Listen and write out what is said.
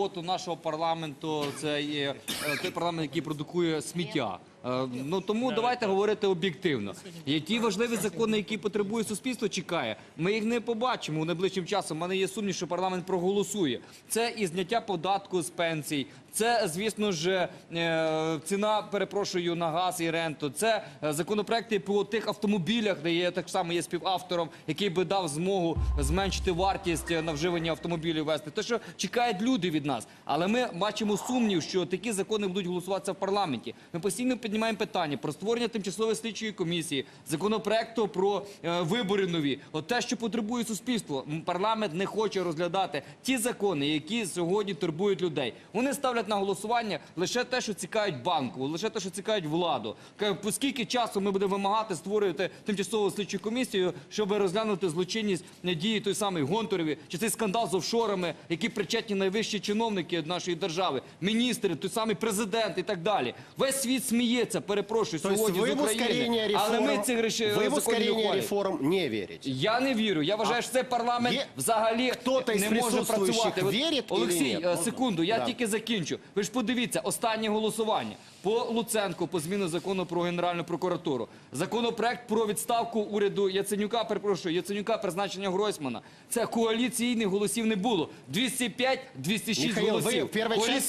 роботу нашого парламенту це є е, той парламент, який продукує сміття. Е, Ну тому давайте говорити об'єктивно. Ті важливі закони, які потребує суспільство, чекає. Ми їх не побачимо найближчим часом. У мене є сумнів, що парламент проголосує. Це і зняття податку з пенсій. Це, звісно ж, е, ціна, перепрошую, на газ і ренту. Це е, законопроекти по тих автомобілях, де я так само є співавтором, який би дав змогу зменшити вартість на вживання автомобілів вести. Те, що чекають люди від нас. Але ми бачимо сумнів, що такі закони будуть голосуватися в парламенті. Ми постійно піднімаємо питання про створення тимчасової слідчої комісії, законопроекту про е, вибори нові. От те, що потребує суспільство, парламент не хоче розглядати ті закони, які сьогодні турбують людей. Вони ставлять на голосування лише те, що цікавить банку, лише те, що цікавить владу. Кажуть, скільки часу ми будемо вимагати створювати тимчасову слідчу комісію, щоб розглянути злочинність е, дії той самий Гонтареві, чи цей скандал з офшорами, які причетні найвищі чиновники нашої держави, міністри, той самий президент і так далі. Весь світ сміється, перепрошую, То есть сьогодні вы з в ускорение України. реформ, Але ми цих речей вы в законів не ускорение ухвалюємо. реформ не верите. Я не вірю. Я вважаю, що цей парламент Є- взагалі Хто-то із не може присутствуючих працювати. От, вірить Олексій, или ні? е, секунду, я Да. тільки закінчу. Ви ж подивіться, останнє голосування по Луценку, по зміну закону про Генеральну прокуратуру. Законопроект про відставку уряду Яценюка, перепрошую, Яценюка, призначення Гройсмана. Це коаліційних голосів не було. 205, 206 Михаил, вы голосів. в первой Коаліції части